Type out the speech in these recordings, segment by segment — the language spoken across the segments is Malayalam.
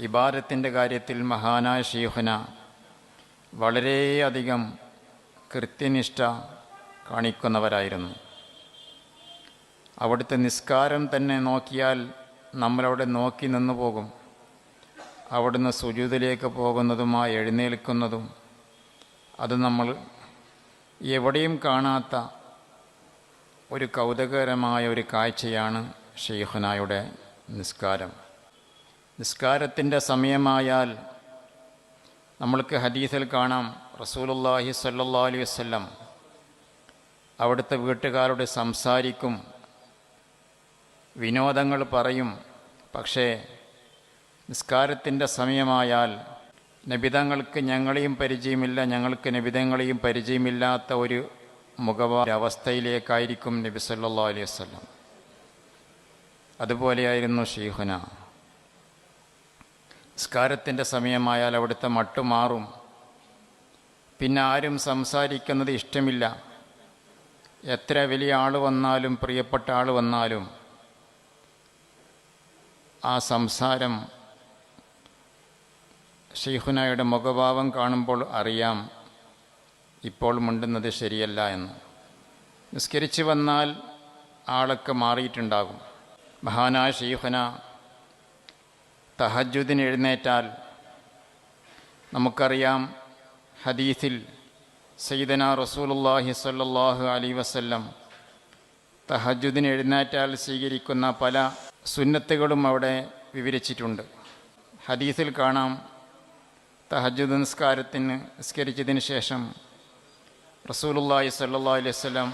ഇബാദത്തിന്റെ കാര്യത്തിൽ മഹാനായ ഷീഹുന വളരെയധികം കൃത്യനിഷ്ഠ കാണിക്കുന്നവരായിരുന്നു. അവിടുത്തെ നിസ്കാരം തന്നെ നോക്കിയാൽ നമ്മളവിടെ നോക്കി നിന്നു പോകും. അവിടുന്ന് സുജൂതിലേക്ക് പോകുന്നതുമായി എഴുന്നേൽക്കുന്നതും അത് നമ്മൾ എവിടെയും കാണാത്ത ഒരു കൗതുകകരമായ ഒരു കാഴ്ചയാണ് ഷെയ്ഖുനായുടെ നിസ്കാരം. നിസ്കാരത്തിന്റെ സമയമായാൽ നമ്മൾക്ക് ഹദീസിൽ കാണാം റസൂലുള്ളാഹി സല്ലാ അലൈഹി വസ്ലം അവിടുത്തെ വീട്ടുകാരോട് സംസാരിക്കും വിനോദങ്ങൾ പറയും. പക്ഷേ നിസ്കാരത്തിന്റെ സമയമായാൽ നബിതങ്ങൾക്ക് ഞങ്ങളെയും പരിചയമില്ല ഞങ്ങൾക്ക് നബിതങ്ങളെയും പരിചയമില്ലാത്ത ഒരു മുഖവാര അവസ്ഥയിലേക്കായിരിക്കും നബി സല്ലാ അലൈഹി വസ്ലം അതുപോലെയായിരുന്നു ഷീഹുന നിസ്കാരത്തിന്റെ സമയമായാൽ അവിടുത്തെ മട്ടുമാറും പിന്നെ ആരും സംസാരിക്കുന്നത് ഇഷ്ടമില്ല. എത്ര വലിയ ആൾ വന്നാലും പ്രിയപ്പെട്ട ആൾ വന്നാലും ആ സംസാരം ഷെയ്ഖുനായുടെ മുഖഭാവം കാണുമ്പോൾ അറിയാം ഇപ്പോൾ മുണ്ടുന്നത് ശരിയല്ല എന്ന്. നിസ്കരിച്ച് വന്നാൽ ആളൊക്കെ മാറിയിട്ടുണ്ടാകും. മഹാനായ ഷെയ്ഖുന തഹജുദിന് എഴുന്നേറ്റാൽ നമുക്കറിയാം ഹദീസിൽ സയ്യിദന റസൂലുള്ളാഹി സ്വല്ലല്ലാഹു അലൈ വസല്ലം തഹജുദിന് എഴുന്നേറ്റാൽ സ്വീകരിക്കുന്ന പല സുന്നത്തുകളും അവിടെ വിവരിച്ചിട്ടുണ്ട്. ഹദീസിൽ കാണാം തഹജുദ് നിസ്കാരത്തിന് നിസ്കരിച്ചതിന് ശേഷം റസൂലുള്ളാഹി സല്ലാ അലൈഹി വസല്ലം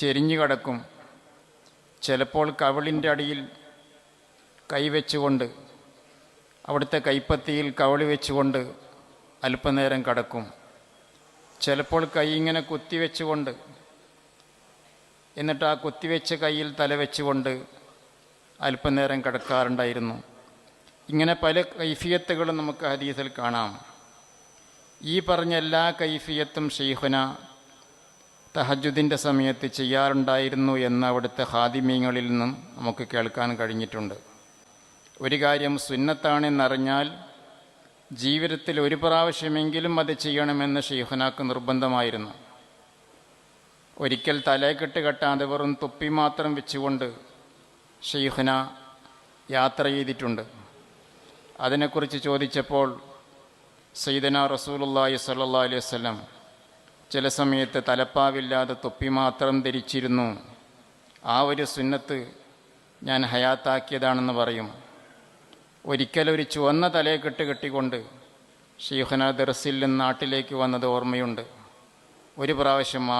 ചെരിഞ്ഞു കിടക്കും. ചിലപ്പോൾ കവിളിന്റെ അടിയിൽ കൈവച്ചുകൊണ്ട് അവിടുത്തെ കൈപ്പത്തിയിൽ കവളി വെച്ചുകൊണ്ട് അല്പനേരം കടക്കും. ചിലപ്പോൾ കൈ ഇങ്ങനെ കുത്തിവെച്ചുകൊണ്ട് എന്നിട്ട് ആ കുത്തിവെച്ച കയ്യിൽ തല വെച്ചുകൊണ്ട് അല്പനേരം കിടക്കാറുണ്ടായിരുന്നു. ഇങ്ങനെ പല കൈഫിയത്തുകളും നമുക്ക് ഹദീസിൽ കാണാം. ഈ പറഞ്ഞ എല്ലാ കൈഫിയത്തും ഷെയ്ഖുന തഹജുദിന്റെ സമയത്ത് ചെയ്യാറുണ്ടായിരുന്നു എന്ന് അവിടുത്തെ ഹാദിമീങ്ങളിൽ നിന്നും നമുക്ക് കേൾക്കാൻ കഴിഞ്ഞിട്ടുണ്ട്. ഒരു കാര്യം സുന്നത്താണെന്നറിഞ്ഞാൽ ജീവിതത്തിൽ ഒരു പ്രാവശ്യമെങ്കിലും അത് ചെയ്യണമെന്ന് ഷെയ്ഹുനാക്ക് നിർബന്ധമായിരുന്നു. ഒരിക്കൽ തലേക്കെട്ട് കെട്ടാതെ വെറും തൊപ്പി മാത്രം വെച്ചുകൊണ്ട് ഷെയ്ഹുന യാത്ര ചെയ്തിട്ടുണ്ട്. അതിനെക്കുറിച്ച് ചോദിച്ചപ്പോൾ സയ്യിദന റസൂലുല്ലാഹി സല്ലാ അലൈഹി വസ്ലം ചില സമയത്ത് തലപ്പാവില്ലാതെ തൊപ്പി മാത്രം ധരിച്ചിരുന്നു. ആ ഒരു സുന്നത്ത് ഞാൻ ഹയാത്താക്കിയതാണെന്ന് പറയും. ഒരിക്കലൊരു ചുവന്ന തലയെ കെട്ട് കെട്ടിക്കൊണ്ട് ഷീഖന ദർസിൽ നിന്ന് നാട്ടിലേക്ക് വന്നത് ഓർമ്മയുണ്ട്. ഒരു പ്രാവശ്യം മാത്രം